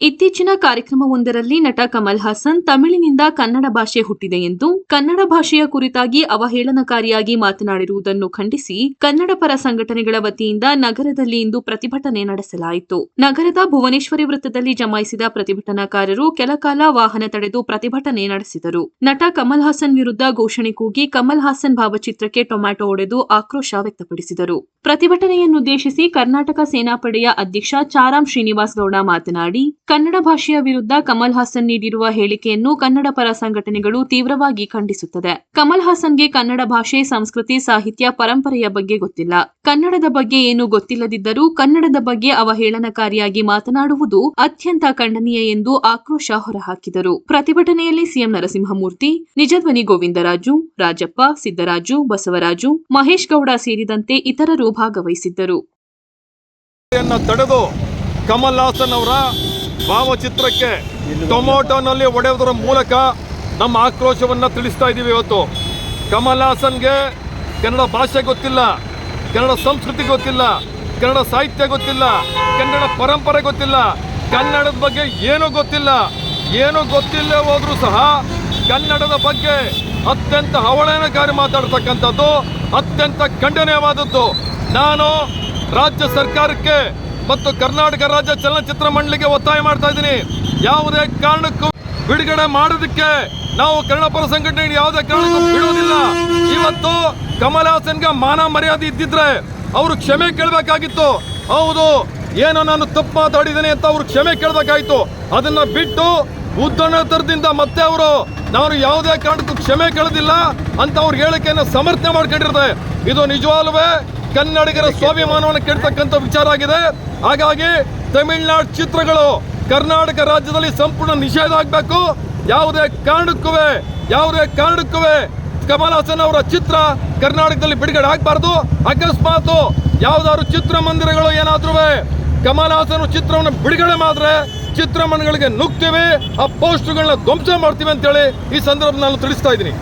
ಇತ್ತೀಚಿನ ಕಾರ್ಯಕ್ರಮವೊಂದರಲ್ಲಿ ನಟ ಕಮಲ್ ಹಾಸನ್ ತಮಿಳಿನಿಂದ ಕನ್ನಡ ಭಾಷೆ ಹುಟ್ಟಿದೆ ಎಂದು ಕನ್ನಡ ಭಾಷೆಯ ಕುರಿತಾಗಿ ಅವಹೇಳನಕಾರಿಯಾಗಿ ಮಾತನಾಡಿರುವುದನ್ನು ಖಂಡಿಸಿ ಕನ್ನಡ ಪರ ಸಂಘಟನೆಗಳ ವತಿಯಿಂದ ನಗರದಲ್ಲಿ ಇಂದು ಪ್ರತಿಭಟನೆ ನಡೆಸಲಾಯಿತು. ನಗರದ ಭುವನೇಶ್ವರಿ ವೃತ್ತದಲ್ಲಿ ಜಮಾಯಿಸಿದ ಪ್ರತಿಭಟನಾಕಾರರು ಕೆಲಕಾಲ ವಾಹನ ತಡೆದು ಪ್ರತಿಭಟನೆ ನಡೆಸಿದರು. ನಟ ಕಮಲ್ ಹಾಸನ್ ವಿರುದ್ಧ ಘೋಷಣೆ ಕೂಗಿ ಕಮಲ್ ಹಾಸನ್ ಭಾವಚಿತ್ರಕ್ಕೆ ಟೊಮ್ಯಾಟೊ ಒಡೆದು ಆಕ್ರೋಶ ವ್ಯಕ್ತಪಡಿಸಿದರು. ಪ್ರತಿಭಟನೆಯನ್ನುದ್ದೇಶಿಸಿ ಕರ್ನಾಟಕ ಸೇನಾಪಡೆಯ ಅಧ್ಯಕ್ಷ ಚಾರಾಮ್ ಶ್ರೀನಿವಾಸ್ ಗೌಡ ಮಾತನಾಡಿ, ಕನ್ನಡ ಭಾಷೆಯ ವಿರುದ್ಧ ಕಮಲ್ ಹಾಸನ್ ನೀಡಿರುವ ಹೇಳಿಕೆಯನ್ನು ಕನ್ನಡ ಪರ ಸಂಘಟನೆಗಳು ತೀವ್ರವಾಗಿ ಖಂಡಿಸುತ್ತದೆ. ಕಮಲ್ ಹಾಸನ್ಗೆ ಕನ್ನಡ ಭಾಷೆ, ಸಂಸ್ಕೃತಿ, ಸಾಹಿತ್ಯ, ಪರಂಪರೆಯ ಬಗ್ಗೆ ಗೊತ್ತಿಲ್ಲ. ಕನ್ನಡದ ಬಗ್ಗೆ ಏನು ಗೊತ್ತಿಲ್ಲದಿದ್ದರೂ ಕನ್ನಡದ ಬಗ್ಗೆ ಅವಹೇಳನಕಾರಿಯಾಗಿ ಮಾತನಾಡುವುದು ಅತ್ಯಂತ ಖಂಡನೀಯ ಎಂದು ಆಕ್ರೋಶ ಹೊರಹಾಕಿದರು. ಪ್ರತಿಭಟನೆಯಲ್ಲಿ ಸಿಎಂ ನರಸಿಂಹಮೂರ್ತಿ, ನಿಜಧ್ವನಿ ಗೋವಿಂದರಾಜು, ರಾಜಪ್ಪ, ಸಿದ್ದರಾಜು, ಬಸವರಾಜು, ಮಹೇಶ್ ಗೌಡ ಸೇರಿದಂತೆ ಇತರರು ಭಾಗವಹಿಸಿದ್ದರು. ಕಮಲ್ ಹಾಸನ್ ಅವರ ಭಾವಚಿತ್ರಕ್ಕೆ ಟೊಮೊಟೊನಲ್ಲಿ ಒಡೆಯುವುದರ ಮೂಲಕ ನಮ್ಮ ಆಕ್ರೋಶವನ್ನು ತಿಳಿಸ್ತಾ ಇದ್ದೀವಿ ಇವತ್ತು. ಕಮಲ್ ಹಾಸನ್ಗೆ ಕನ್ನಡ ಭಾಷೆ ಗೊತ್ತಿಲ್ಲ, ಕನ್ನಡ ಸಂಸ್ಕೃತಿ ಗೊತ್ತಿಲ್ಲ, ಕನ್ನಡ ಸಾಹಿತ್ಯ ಗೊತ್ತಿಲ್ಲ, ಕನ್ನಡ ಪರಂಪರೆ ಗೊತ್ತಿಲ್ಲ, ಕನ್ನಡದ ಬಗ್ಗೆ ಏನೂ ಗೊತ್ತಿಲ್ಲ ಏನೂ ಗೊತ್ತಿಲ್ಲ ಹೋದರೂ ಸಹ ಕನ್ನಡದ ಬಗ್ಗೆ ಅತ್ಯಂತ ಅವಹೇಳನಕಾರಿ ಮಾತಾಡ್ತಕ್ಕಂಥದ್ದು, ಅತ್ಯಂತ ಖಂಡನೀಯವಾದದ್ದು. ನಾನು ರಾಜ್ಯ ಸರ್ಕಾರಕ್ಕೆ ಮತ್ತು ಕರ್ನಾಟಕ ರಾಜ್ಯ ಚಲನಚಿತ್ರ ಮಂಡಳಿಗೆ ಒತ್ತಾಯ ಮಾಡ್ತಾ ಇದ್ದೀನಿ. ಯಾವುದೇ ಕಾರಣಕ್ಕೂ ಬಿಡುಗಡೆ ಮಾಡೋದಕ್ಕೆ ನಾವು ಕನ್ನಡಪರ ಸಂಘಟನೆ ಯಾವುದೇ ಕಾರಣಕ್ಕೂ ಬಿಡುವುದಿಲ್ಲ. ಇವತ್ತು ಕಮಲ್ ಹಾಸನ್ಗೆ ಮಾನ ಮರ್ಯಾದೆ ಇದ್ದಿದ್ರೆ ಅವರು ಕ್ಷಮೆ ಕೇಳಬೇಕಾಗಿತ್ತು. ಹೌದು, ಏನೋ ನಾನು ತಪ್ಪು ಮಾತಾಡಿದ್ದೇನೆ ಅಂತ ಅವರು ಕ್ಷಮೆ ಕೇಳಬೇಕಾಗಿತ್ತು ಅದನ್ನ ಬಿಟ್ಟು ಉದ್ದಣದಿಂದ ಮತ್ತೆ ಅವರು ನಾನು ಯಾವುದೇ ಕಾರಣಕ್ಕೂ ಕ್ಷಮೆ ಕೇಳೋದಿಲ್ಲ ಅಂತ ಅವ್ರ ಹೇಳಿಕೆಯನ್ನು ಸಮರ್ಥನೆ ಮಾಡ್ಕೊಂಡಿರ್ತಾರೆ. ಇದು ನಿಜವಾಲ್ವೇ? ಕನ್ನಡಿಗರ ಸ್ವಾಭಿಮಾನವನ್ನು ಕೆಡ್ತಕ್ಕಂಥ ವಿಚಾರ ಆಗಿದೆ. ಹಾಗಾಗಿ ತಮಿಳುನಾಡು ಚಿತ್ರಗಳು ಕರ್ನಾಟಕ ರಾಜ್ಯದಲ್ಲಿ ಸಂಪೂರ್ಣ ನಿಷೇಧ ಆಗಬೇಕು. ಯಾವುದೇ ಕಾರಣಕ್ಕೂ ಯಾವುದೇ ಕಾರಣಕ್ಕೂ ಕಮಲ್ ಹಾಸನ್ ಅವರ ಚಿತ್ರ ಕರ್ನಾಟಕದಲ್ಲಿ ಬಿಡುಗಡೆ ಆಗಬಾರ್ದು. ಅಕಸ್ಮಾತ್ ಯಾವ್ದಾದ್ರು ಚಿತ್ರಮಂದಿರಗಳು ಏನಾದ್ರೂ ಕಮಲ್ ಹಾಸನ್ ಚಿತ್ರವನ್ನು ಬಿಡುಗಡೆ ಮಾಡಿದ್ರೆ ಚಿತ್ರಮಂದಿರಗಳಿಗೆ ನುಗ್ತೀವಿ, ಆ ಪೋಸ್ಟ್ಗಳನ್ನ ಧ್ವಂಸ ಮಾಡ್ತೀವಿ ಅಂತೇಳಿ ಈ ಸಂದರ್ಭ ನಾನು ತಿಳಿಸ್ತಾ ಇದ್ದೀನಿ.